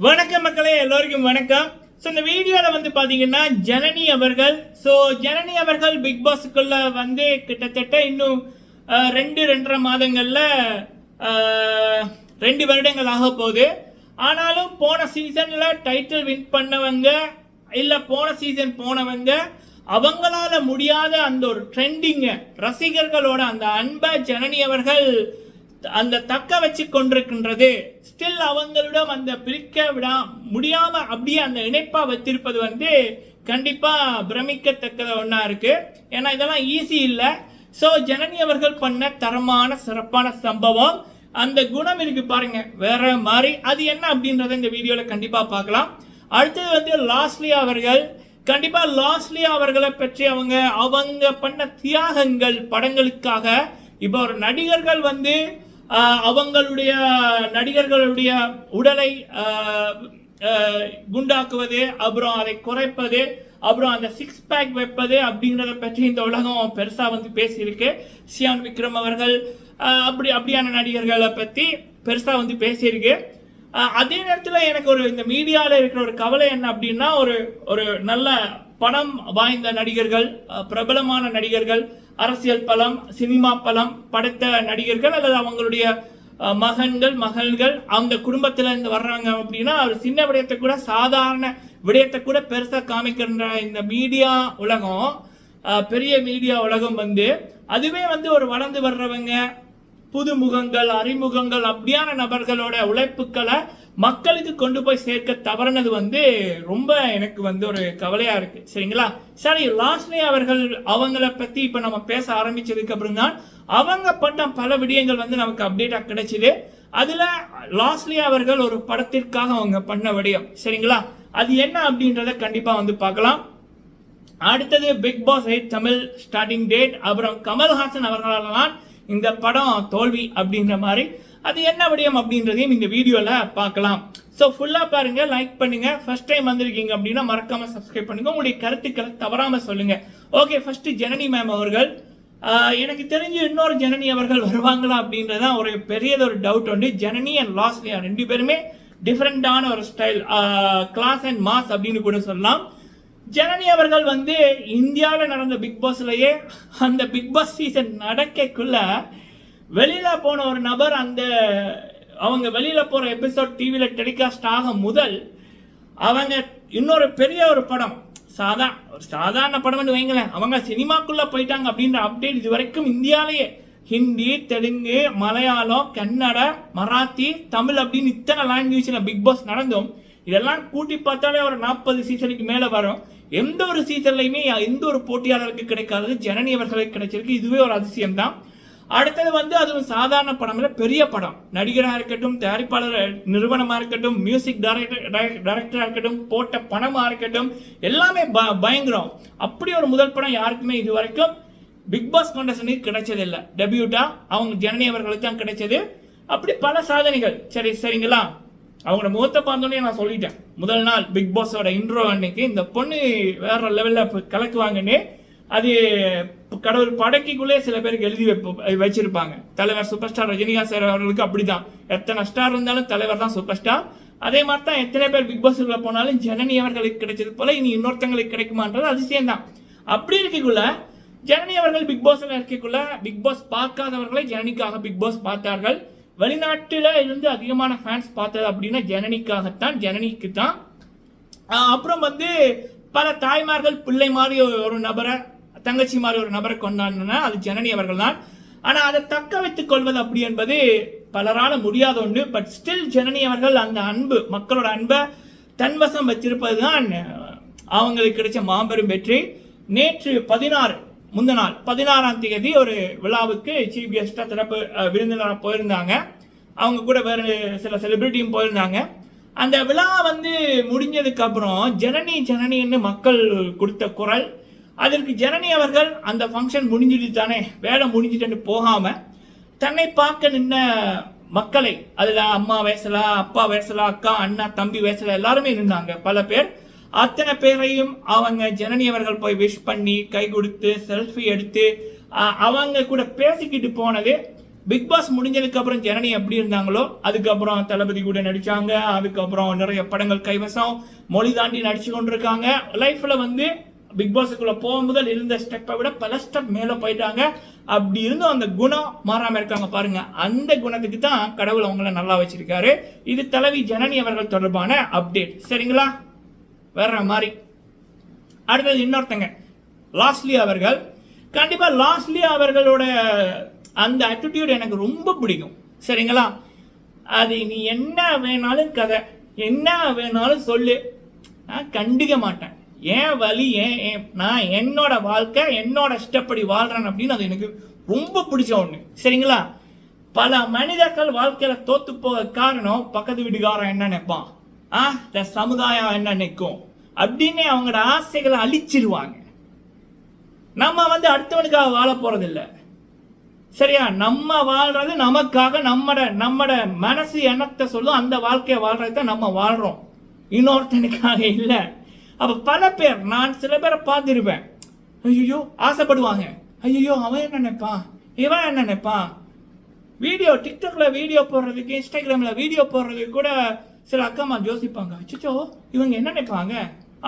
வணக்கம் மக்களே எல்லோருக்கும் வணக்கம். ஸோ இந்த வீடியோவில் வந்து பார்த்தீங்கன்னா ஜனனி அவர்கள் ஸோ ஜனனி அவர்கள் பிக் பாஸுக்குள்ள வந்து கிட்டத்தட்ட இன்னும் ரெண்டு ரெண்டரை மாதங்களில் ரெண்டு வருடங்கள் ஆக போகுது. ஆனாலும் போன சீசனில் டைட்டில் வின் பண்ணவங்க இல்லை போன சீசன் போனவங்க அவங்களால முடியாத அந்த ஒரு ட்ரெண்டிங்கை ரசிகர்களோட அந்த அன்பை ஜனனி அவர்கள் அந்த தக்க வச்சு கொண்டிருக்கின்றது. ஸ்டில் அவங்களிடம் அந்த பிரிக்க விடா முடியாம அப்படியே அந்த இணைப்பா வச்சிருப்பது வந்து கண்டிப்பா பிரமிக்கத்தக்கத ஒன்றா இருக்கு. ஏன்னா இதெல்லாம் ஈஸி இல்லை. ஸோ ஜனனி அவர்கள் பண்ண தரமான சிறப்பான சம்பவம். அந்த குணம் இருக்கு பாருங்க. வேற மாதிரி. அது என்ன அப்படின்றத இந்த வீடியோவில் கண்டிப்பா பார்க்கலாம். அடுத்தது வந்து லாஸ்ட்லி அவர்கள். கண்டிப்பா லாஸ்ட்லி அவர்களை பற்றி அவங்க அவங்க பண்ண தியாகங்கள் படங்களுக்காக. இப்போ ஒரு நடிகர்கள் வந்து அவங்களுடைய நடிகர்களுடைய உடலை குண்டாக்குவது அப்புறம் அதை குறைப்பது அப்புறம் அந்த சிக்ஸ் பேக் வைப்பது அப்படிங்கிறத பற்றி இந்த உலகம் பெருசாக வந்து பேசியிருக்கு. சியான் விக்ரம் அவர்கள் அப்படி அப்படியான நடிகர்களை பற்றி பெருசாக வந்து பேசியிருக்கு. அதே நேரத்தில் எனக்கு ஒரு இந்த மீடியாவில் இருக்கிற ஒரு கவலை என்ன அப்படின்னா ஒரு ஒரு நல்ல பணம் வாய்ந்த நடிகர்கள் பிரபலமான நடிகர்கள் அரசியல் பலம் சினிமா பலம் படைத்த நடிகர்கள் அல்லது அவங்களுடைய மகன்கள் மகள்கள் அந்த குடும்பத்தில் இருந்து வர்றாங்க அப்படின்னா ஒரு சின்ன விடயத்தை கூட சாதாரண விடயத்தை கூட பெருசாக காமிக்கின்ற இந்த மீடியா உலகம் பெரிய மீடியா உலகம் வந்து அதுவே வந்து ஒரு வளர்ந்து வர்றவங்க புதுமுகங்கள் அறிமுகங்கள் அப்படியான நபர்களோட உழைப்புக்களை மக்களுக்கு கொண்டு போய் சேர்க்க தவறுனது வந்து ரொம்ப எனக்கு வந்து ஒரு கவலையாக இருக்கு. சரிங்களா? சரி லாஸ்ட்லி அவர்கள் அவங்கள பற்றி இப்போ நம்ம பேச ஆரம்பிச்சதுக்கு அப்புறம் தான் அவங்க பண்ண பல விடயங்கள் வந்து நமக்கு அப்டேட்டாக கிடைச்சிது. அதில் லாஸ்ட்லி அவர்கள் ஒரு படத்திற்காக அவங்க பண்ண விடயம். சரிங்களா? அது என்ன அப்படின்றத கண்டிப்பாக வந்து பார்க்கலாம். அடுத்தது Bigg Boss eight Tamil starting date அப்புறம் கமல்ஹாசன் அவர்களால் தான் இந்த படம் தோல்வி அப்படின்ற மாதிரி அது என்ன விடயம் அப்படின்றதையும் இந்த வீடியோவில் பார்க்கலாம். ஸோ ஃபுல்லாக பாருங்கள் லைக் பண்ணுங்கள் ஃபர்ஸ்ட் டைம் வந்திருக்கீங்க அப்படின்னா மறக்காமல் சப்ஸ்கிரைப் பண்ணுங்கள் உங்களுடைய கருத்துக்களை தவறாமல் சொல்லுங்கள் ஓகே ஃபஸ்ட்டு ஜனனி மேம் அவர்கள். எனக்கு தெரிஞ்சு இன்னொரு ஜனனி அவர்கள் வருவாங்களா அப்படின்றதான் ஒரு பெரியது ஒரு டவுட் உண்டு. ஜனனி அண்ட் லாஸ்லியா ரெண்டு பேருமே டிஃப்ரெண்ட்டான ஒரு ஸ்டைல் கிளாஸ் அண்ட் மாஸ் அப்படின்னு கூட சொல்லலாம். ஜனனி அவர்கள் வந்து இந்தியாவில் நடந்த பிக் பாஸ்லயே அந்த பிக் பாஸ் சீசன் நடக்கக்குள்ள வெளியில் போன ஒரு நபர் அந்த அவங்க வெளியில் போகிற எபிசோட் டிவியில் டெலிகாஸ்ட் ஆக முதல் அவங்க இன்னொரு பெரிய ஒரு படம் சாதா ஒரு சாதாரண படம்னு வைங்களேன். அவங்க சினிமாக்குள்ளே போயிட்டாங்க அப்படின்ற அப்டேட் இது வரைக்கும் இந்தியாவிலேயே ஹிந்தி தெலுங்கு மலையாளம் கன்னட மராத்தி தமிழ் அப்படின்னு இத்தனை லாங்குவேஜில் பிக் பாஸ் நடந்தோம் இதெல்லாம் கூட்டி பார்த்தாலே ஒரு நாற்பது சீசனுக்கு மேலே வரும். எந்த ஒரு சீசன்லையுமே எந்த ஒரு போட்டியாளருக்கு கிடைக்காதது? ஜனனி அவர்களுக்கு கிடைச்சிருக்கு. இதுவே ஒரு அதிசயம் தான் அடுத்தது வந்து அது சாதாரண படம் இல்லை பெரிய படம். நடிகராக இருக்கட்டும் தயாரிப்பாளர் நிறுவனமாக இருக்கட்டும் மியூசிக் டைரக்டர் டைரக்டராக இருக்கட்டும் போட்ட பணமாக இருக்கட்டும் எல்லாமே ப பயங்கரம். அப்படி ஒரு முதல் படம் யாருக்குமே இது வரைக்கும் பிக் பாஸ் கிடைச்சது இல்லை. டெபியூட்டா அவங்க ஜனனி அவர்களுக்கு தான் கிடைச்சது. அப்படி பல சாதனைகள். சரி சரிங்களா? அவங்களோட முகத்தை பார்த்தோன்னே நான் சொல்லிட்டேன். முதல் நாள் பிக் பாஸோட இன்ட்ரோ அன்னைக்கு இந்த பொண்ணு வேற லெவலில் கலக்குவாங்கன்னு அது கடவுள் படைக்குள்ளே சில பேருக்கு எழுதி வைப்ப வச்சிருப்பாங்க. தலைவர் சூப்பர் ஸ்டார் ரஜினிகாந்த் சார் அவர்களுக்கு அப்படிதான். எத்தனை ஸ்டார் இருந்தாலும் தலைவர் தான் சூப்பர் ஸ்டார் அதே மாதிரி தான் எத்தனை பேர் பிக் பாஸ்ல போனாலும் ஜனனி அவர்களுக்கு கிடைச்சது போல இனி இன்னொருத்தங்களுக்கு கிடைக்குமான்றது அதிசயம் தான் அப்படி இருக்கக்குள்ள ஜனனி அவர்கள் பிக் பாஸ்ல இருக்கக்குள்ள பிக் பாஸ் பார்க்காதவர்களை ஜனனிக்காக பிக் பாஸ் பார்த்தார்கள். வெளிநாட்டில் இருந்து அதிகமான ஃபேன்ஸ் பார்த்தது அப்படின்னா ஜனனிக்காகத்தான் ஜனனிக்கு தான் அப்புறம் வந்து பல தாய்மார்கள் பிள்ளை மாதிரி ஒரு நபரை தங்கச்சி மாதிரி ஒரு நபரை கொண்டாடினா அது ஜனனி அவர்கள் தான் ஆனால் அதை தக்க வைத்துக் கொள்வது அப்படி என்பது பலரால் முடியாத ஒன்று. பட் ஸ்டில் ஜனனி அவர்கள் அந்த அன்பு மக்களோட அன்பை தன்வசம் வச்சிருப்பது தான் அவங்களுக்கு கிடைச்ச மாபெரும் வெற்றி. நேற்று பதினாறு முந்த நாள் பதினாறாம் தேதி ஒரு விழாவுக்கு சீஃப் கெஸ்டாக சிறப்பு விருந்தினராக போயிருந்தாங்க. அவங்க கூட வேறு சில செலிபிரிட்டியும் போயிருந்தாங்க. அந்த விழா வந்து முடிஞ்சதுக்கு அப்புறம் ஜனனி ஜனனின்னு மக்கள் கொடுத்த குரல் அதற்கு ஜனனி அவர்கள் அந்த ஃபங்க்ஷன் முடிஞ்சிட்டு தானே வேலை முடிஞ்சிட்டுன்னு போகாமல் தன்னை பார்க்க நின்ன மக்களை அதில் அம்மா வயசுல அப்பா வயசுல அக்கா அண்ணா தம்பி வயசுல எல்லாருமே நின்னாங்க. பல பேர் அத்தனை பேரையும் அவங்க ஜனனி அவர்கள் போய் விஷ் பண்ணி கை கொடுத்து செல்ஃபி எடுத்து அவங்க கூட பேசிக்கிட்டு போனது பிக் பாஸ் முடிஞ்சதுக்கு அப்புறம் ஜனனி எப்படி இருந்தாங்களோ அதுக்கப்புறம் தளபதி கூட நடிச்சாங்க அதுக்கப்புறம் நிறைய படங்கள் கைவசம் மொழி தாண்டி நடிச்சு கொண்டிருக்காங்க. லைஃப்ல வந்து பிக் பாஸுக்குள்ள போகும்போது முதல் இருந்த ஸ்டெப்பை விட பல ஸ்டெப் மேலே போயிட்டாங்க. அப்படி இருந்தும் அந்த குணம் மாறாம இருக்காங்க பாருங்க. அந்த குணத்துக்கு தான் கடவுள் அவங்கள நல்லா வச்சிருக்காரு. இது தலைவி ஜனனி அவர்கள் தொடர்பான அப்டேட் சரிங்களா? வேற மாதிரி. அடுத்தது இன்னொருத்தங்க. லாஸ்ட்லி அவர்கள். கண்டிப்பாக லாஸ்ட்லி அவர்களோட அந்த ஆட்டிடியூட் எனக்கு ரொம்ப பிடிக்கும். சரிங்களா? அது நீ என்ன வேணாலும் கதை என்ன வேணாலும் சொல்லு. நான் கண்டுக்க மாட்டேன். ஏன் வழி ஏன் நான் என்னோட வாழ்க்கை என்னோட இஷ்டப்படி வாழ்கிறேன் அப்படின்னு அது எனக்கு ரொம்ப பிடிச்ச ஒன்று சரிங்களா? பல மனிதர்கள் வாழ்க்கையில் தோத்து போக காரணம் பக்கத்து வீட்டுக்காரன் என்ன நினைப்பான்? ஆ இந்த சமுதாயம் என்ன நினைக்கும்? அப்படின்னு அவங்களோட ஆசைகளை அழிச்சிருவாங்க. நம்ம வந்து அடுத்தவனுக்காக வாழ போறதில்ல. சரியா? நம்ம வாழ்றது நமக்காக நம்மட நம்மட மனசு எண்ணத்தை சொல்லும் அந்த வாழ்க்கையை வாழ்றது தான் நம்ம வாழ்றோம். இன்னொருத்தனுக்காக இல்லை. அப்போ பல பேர் நான் சில பேரை பார்த்துருப்பேன். ஐயோ ஆசைப்படுவாங்க. ஐயோ அவன் என்ன நினைப்பான்? இவன் என்ன நினைப்பான்? வீடியோ டிக்டாக்ல வீடியோ போடுறதுக்கு இன்ஸ்டாகிராமில் வீடியோ போடுறதுக்கு கூட சில அக்காமா யோசிப்பாங்க. அச்சோ இவங்க என்ன நினைப்பாங்க?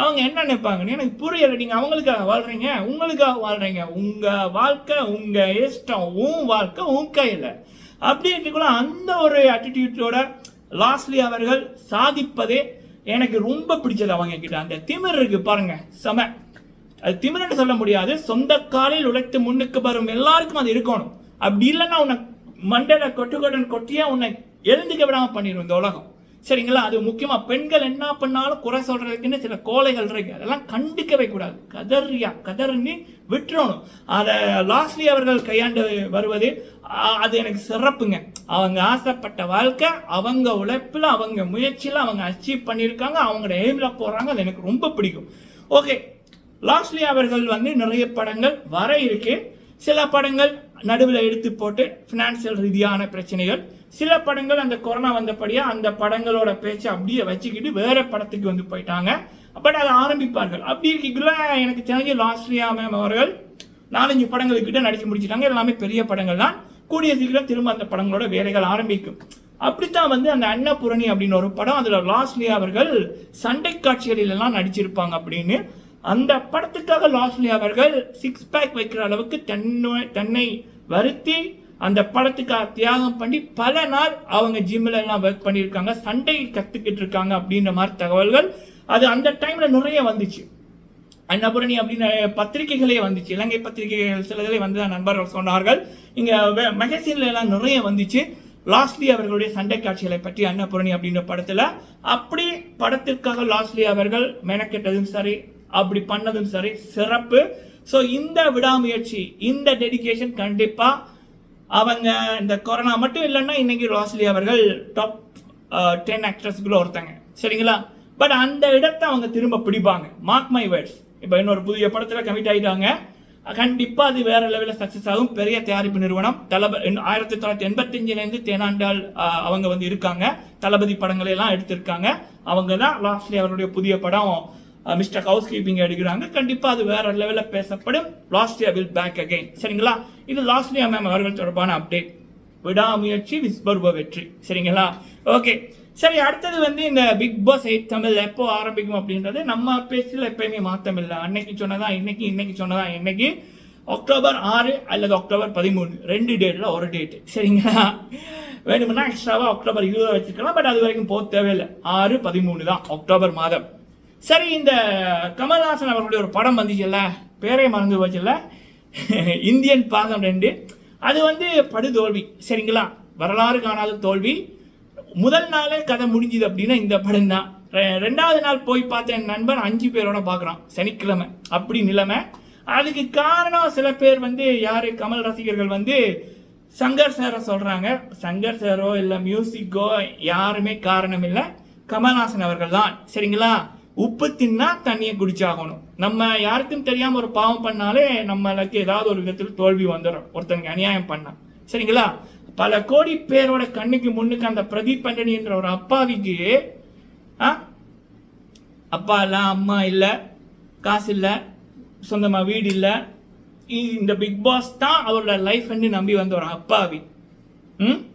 அவங்க என்ன நினைப்பாங்கன்னு எனக்கு புரியலை. நீங்கள் அவங்களுக்காக வாழ்கிறீங்க உங்களுக்காக வாழ்கிறீங்க உங்கள் வாழ்க்கை உங்கள் இஷ்டம் உன் வாழ்க்கை உன் கையில். அப்படி இருக்கக்குள்ள அந்த ஒரு அட்டிடியூட்டோட லாஸ்ட்லி அவர்கள் சாதிப்பதே எனக்கு ரொம்ப பிடிச்சது அவங்க கிட்ட அந்த திமிர் இருக்கு பாருங்க செம. அது திமிரன்னு சொல்ல முடியாது. சொந்த காலில் உழைத்து முன்னுக்கு வரும் எல்லாருக்கும் அது இருக்கணும். அப்படி இல்லைன்னா உன்னை மண்டல கொட்டு கொட்டன் கொட்டியா உன்னை எழுந்துக்க விடாம பண்ணிடும் இந்த உலகம். சரிங்களா? அது முக்கியமாக பெண்கள் என்ன பண்ணாலும் குறை சொல்கிறதுக்குன்னு சில கோலைகள் இருக்கு. அதெல்லாம் கண்டிக்கவே கூடாது. கதறியா கதறின்னு விட்டுறணும். அதை லாஸ்ட்லி அவர்கள் கையாண்டு வருவது அது எனக்கு சிறப்புங்க. அவங்க ஆசைப்பட்ட வாழ்க்கை அவங்க உழைப்பில் அவங்க முயற்சியில் அவங்க அச்சீவ் பண்ணியிருக்காங்க அவங்களோட எய்மில் போகிறாங்க அது எனக்கு ரொம்ப பிடிக்கும். ஓகே லாஸ்ட்லி அவர்கள் வந்து நிறைய படங்கள் வர இருக்கு. சில படங்கள் நடுவில் எடுத்து போட்டு ஃபினான்சியல் ரீதியான பிரச்சனைகள் சில படங்கள் அந்த கொரோனா வந்தபடியாக அந்த படங்களோட பேச்சை அப்படியே வச்சுக்கிட்டு வேற படத்துக்கு வந்து போயிட்டாங்க. பட் அதை ஆரம்பிப்பார்கள். அப்படி இருக்கக்குள்ள எனக்கு தெரிஞ்ச லாஸ்ட்லியா மேம் அவர்கள் நாலஞ்சு படங்கள் கிட்ட நடிச்சு முடிச்சிட்டாங்க. எல்லாமே பெரிய படங்கள் தான். கூடிய சீக்கிரம் திரும்ப அந்த படங்களோட வேலைகள் ஆரம்பிக்கும். அப்படித்தான் வந்து அந்த அன்னபூரணி அப்படின்னு ஒரு படம் அதில் லாஸ்ட்லி அவர்கள் சண்டை காட்சிகளிலெல்லாம் நடிச்சிருப்பாங்க அப்படின்னு. அந்த படத்துக்காக லாஸ்ட்லி அவர்கள் சிக்ஸ் பேக் வைக்கிற அளவுக்கு தன்னை தன்னை வருத்தி அந்த படத்துக்காக தியாகம் பண்ணி பல நாள் அவங்க ஜிம்மில் எல்லாம் ஒர்க் பண்ணியிருக்காங்க சண்டை கற்றுக்கிட்டு இருக்காங்க அப்படின்ற மாதிரி தகவல்கள் அது அந்த டைமில் நிறைய வந்துச்சு. அன்னபுரணி அப்படின்னு பத்திரிகைகளே வந்துச்சு. இலங்கை பத்திரிகைகள் சிலதிலே வந்து நண்பர்கள் சொன்னார்கள். இங்கே மெகசின்ல எல்லாம் நிறைய வந்துச்சு. லாஸ்ட்லி அவர்களுடைய சண்டை காட்சிகளை பற்றி அன்னபுரணி அப்படின்ற படத்தில் அப்படி படத்திற்காக லாஸ்ட்லி அவர்கள் மெனக்கெட்டதும் சரி அப்படி பண்ணதும் சரி சிறப்பு. ஸோ இந்த விடாமுயற்சி இந்த டெடிகேஷன் கண்டிப்பாக அவங்க இந்த கொரோனா மட்டும் இல்லைன்னா இன்னைக்கு லாஸ்லி அவர்கள் டாப் டென் ஆக்ட்ரஸ்க்குள்ள ஒருத்தங்க. சரிங்களா? பட் அந்த இடத்தை அவங்க திரும்ப பிடிப்பாங்க. மார்க் மை வேர்ட்ஸ் இப்போ இன்னொரு புதிய படத்தில் கமிட் ஆகிட்டாங்க கண்டிப்பாக அது வேற லெவலில் சக்ஸஸ் ஆகும். பெரிய தயாரிப்பு நிறுவனம். தளபதி ஆயிரத்தி தொள்ளாயிரத்தி எண்பத்தஞ்சிலேருந்து தேனாண்டால் அவங்க வந்து இருக்காங்க. தளபதி படங்களை எல்லாம் எடுத்திருக்காங்க. அவங்க தான் லாஸ்ட்லி அவருடைய புதிய படம். மிஸ்டர் ஹவுஸ் கீப்பிங் எடுக்கிறாங்க. கண்டிப்பாக அது வேற லெவலில் பேசப்படும். Last year will back again சரிங்களா? இது லாஸ்ட் இயர் மேம் அவர்கள் தொடர்பான அப்டேட் விடாமுயற்சி விஸ்பர்வ வெற்றி. சரிங்களா? ஓகே சரி அடுத்தது வந்து இந்த பிக் பாஸ் எயிட் தமிழ் எப்போ ஆரம்பிக்கும் அப்படின்றது நம்ம பேச்சில் எப்பயுமே மாற்றம் இல்லை. அன்னைக்கு சொன்னதா இன்னைக்கு இன்னைக்கு சொன்னதா இன்னைக்கு அக்டோபர் ஆறு அல்லது அக்டோபர் பதிமூணு. ரெண்டு டேட்டில் ஒரு டேட்டு சரிங்களா? வேணும்னா எக்ஸ்ட்ராவாக அக்டோபர் இருபது வச்சுக்கலாம் பட் அது வரைக்கும் போக தேவையில்லை. ஆறு பதிமூணு தான். அக்டோபர் மாதம். சரி இந்த கமல்ஹாசன் அவர்களுடைய ஒரு படம் வந்துச்சுல்ல பேரே மறந்து போச்சுல்ல? இந்தியன் பாகம் ரெண்டு. அது வந்து படுதோல்வி சரிங்களா? வரலாறு காணாத தோல்வி. முதல் நாளே கதை முடிஞ்சுது அப்படின்னா இந்த படம் தான். ரெண்டாவது நாள் போய் பார்த்த என் நண்பன் அஞ்சு பேரோட பார்க்குறான் சனிக்கிழமை. அப்படி நிலைமை. அதுக்கு காரணம் சில பேர் வந்து யார்? கமல் ரசிகர்கள் வந்து சங்கர் சாரை சொல்கிறாங்க சங்கர் சாரோ இல்லை மியூசிக்கோ யாருமே காரணம் இல்லை. கமல்ஹாசன் அவர்கள் தான் சரிங்களா? உப்பு தின்னா தண்ணியை குடிச்சாகணும். நம்ம யாருக்கும் தெரியாம ஒரு பாவம் பண்ணாலே நம்மளுக்கு ஏதாவது ஒரு விதத்தில் தோல்வி வந்துடும் ஒருத்தனுக்கு அநியாயம் பண்ணா. சரிங்களா? பல கோடி பேரோட கண்ணுக்கு முன்னுக்கு அந்த பிரதீப் பண்டனி என்ற ஒரு அப்பாவிக்கு ஆ? அப்பா இல்லை அம்மா இல்லை காசு இல்லை சொந்தமாக வீடு இல்லை. இந்த பிக் பாஸ் தான் அவரோட லைஃப் நம்பி வந்த ஒரு அப்பாவி. ம்?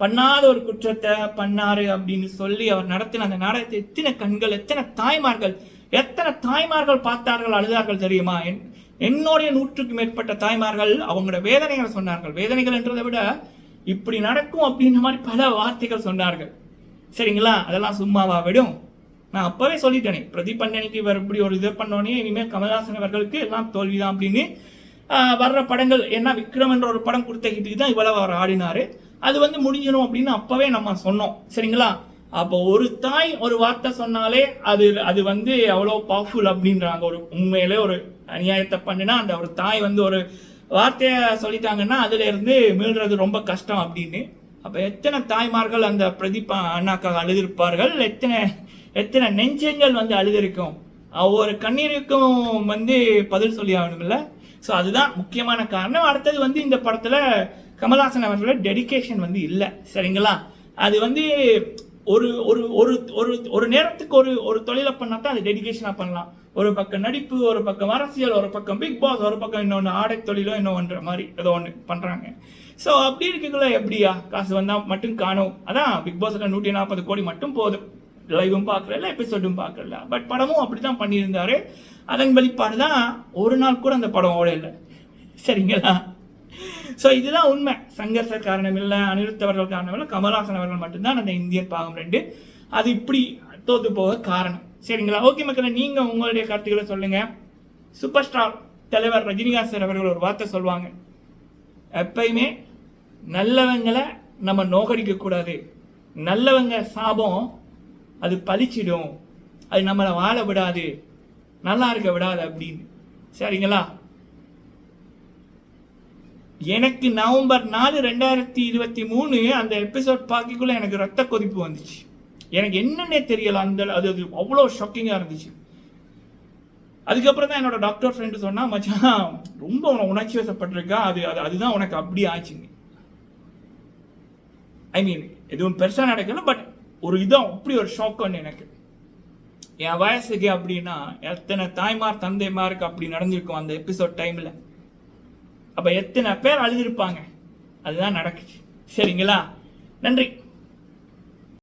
பண்ணாத ஒரு குற்றத்தை பண்ணாரு அப்படின்னு சொல்லி அவர் நடத்தின அந்த நாடகத்தை எத்தனை கண்கள் எத்தனை தாய்மார்கள் எத்தனை தாய்மார்கள் பார்த்தார்கள் அழுதார்கள் தெரியுமா? என் என்னுடைய நூற்றுக்கு மேற்பட்ட தாய்மார்கள் அவங்களோட வேதனைகளை சொன்னார்கள். வேதனைகள் என்றதை விட இப்படி நடக்கும் அப்படின்ற மாதிரி பல வார்த்தைகள் சொன்னார்கள். சரிங்களா? அதெல்லாம் சும்மாவா விடும். நான் அப்பவே சொல்லிட்டேனே பிரதிபண்டனைக்கு இவர் இப்படி ஒரு இதை பண்ணோன்னே இனிமேல் கமல்ஹாசன் அவர்களுக்கு எல்லாம் தோல்விதான் அப்படின்னு வர்ற படங்கள் ஏன்னா விக்ரம் என்ற ஒரு படம் கொடுத்த ஹிட்டுக்கு தான் இவ்வளவு அவர் ஆடினாரு. அது வந்து முடிஞ்சிடும் அப்படின்னு அப்பவே நம்ம சொன்னோம். சரிங்களா? அப்போ ஒரு தாய் ஒரு வார்த்தை சொன்னாலே அது அது வந்து அவ்வளோ பவர்ஃபுல் அப்படின்றாங்க. ஒரு உண்மையிலே ஒரு அநியாயத்தை பண்ணினா அந்த ஒரு தாய் வந்து ஒரு வார்த்தையை சொல்லிட்டாங்கன்னா அதுல இருந்து மீள்றது ரொம்ப கஷ்டம் அப்படின்னு. அப்ப எத்தனை தாய்மார்கள் அந்த பிரதீபா அண்ணாக்காக அழுதிருப்பார்கள்? எத்தனை எத்தனை நெஞ்சங்கள் வந்து அழுதிருக்கும்? ஒவ்வொரு கண்ணீருக்கும் வந்து பதில் சொல்லி ஆகணும்ல. ஸோ அதுதான் முக்கியமான காரணம். அடுத்தது வந்து இந்த படத்துல கமல்ஹாசன் அவர்களோட டெடிகேஷன் வந்து இல்லை. சரிங்களா? அது வந்து ஒரு ஒரு ஒரு ஒரு ஒரு நேரத்துக்கு ஒரு ஒரு தொழிலை பண்ணால் தான் அது டெடிகேஷனாக பண்ணலாம். ஒரு பக்கம் நடிப்பு ஒரு பக்கம் அரசியல் ஒரு பக்கம் பிக் பாஸ் ஒரு பக்கம் இன்னொன்று ஆடை தொழிலோ இன்னொன்ற மாதிரி ஏதோ ஒன்று பண்ணுறாங்க ஸோ அப்படி இருக்கக்குள்ள எப்படியா? காசு வந்தால் மட்டும் காணும். அதான் பிக் பாஸில் நூற்றி நாற்பது கோடி மட்டும் போதும். லைவும் பார்க்கல எபிசோடும் பார்க்கல. பட் படமும் அப்படி தான் பண்ணியிருந்தாரு. அதன் வெளிப்பாடு தான் ஒரு நாள் கூட அந்த படம் ஓடல. சரிங்களா? ஸோ இதுதான் உண்மை. சங்கர்சர் காரணம் இல்லை அனிருத்தவர்கள் காரணம் இல்லை கமல்ஹாசன் அவர்கள் மட்டும்தான் அந்த இந்தியன் பாகம் ரெண்டு. அது இப்படி தோத்து போக காரணம். சரிங்களா? ஓகே மக்களை நீங்கள் உங்களுடைய கருத்துக்களை சொல்லுங்கள் சூப்பர் ஸ்டார் தலைவர் ரஜினிகாந்த் சார் அவர்கள் ஒரு வார்த்தை சொல்லுவாங்க. எப்பயுமே நல்லவங்களை நம்ம நோகடிக்கக்கூடாது நல்லவங்க சாபம் அது பழிச்சிடும். அது நம்மளை வாழ விடாது. நல்லா இருக்க விடாது அப்படின்னு. சரிங்களா? எனக்கு நவம்பர் நாலு ரெண்டாயிரத்தி இருபத்தி மூணு அந்த எபிசோட் பார்க்கக்குள்ள எனக்கு ரத்த கொதிப்பு வந்துச்சு. எனக்கு என்னன்னே தெரியல அந்த அது அது அவ்வளோ ஷாக்கிங்காக இருந்துச்சு. அதுக்கப்புறம் தான் என்னோட டாக்டர் ஃப்ரெண்டு சொன்னால் மச்சான் ரொம்ப உன உணர்ச்சி வசப்பட்டிருக்கா? அது அது அதுதான் உனக்கு அப்படி ஆச்சுங்க ஐ மீன் எதுவும் பெருசாக நடக்கல பட் ஒரு இதான் அப்படி ஒரு ஷாக் ஒன்று எனக்கு. என் வயசுக்கு அப்படின்னா எத்தனை தாய்மார் தந்தைமாருக்கு அப்படி நடந்திருக்கும் அந்த எபிசோட் டைமில் அப்போ எத்தனை பேர் அழுதுருப்பாங்க? அதுதான் நடக்குது. சரிங்களா? நன்றி.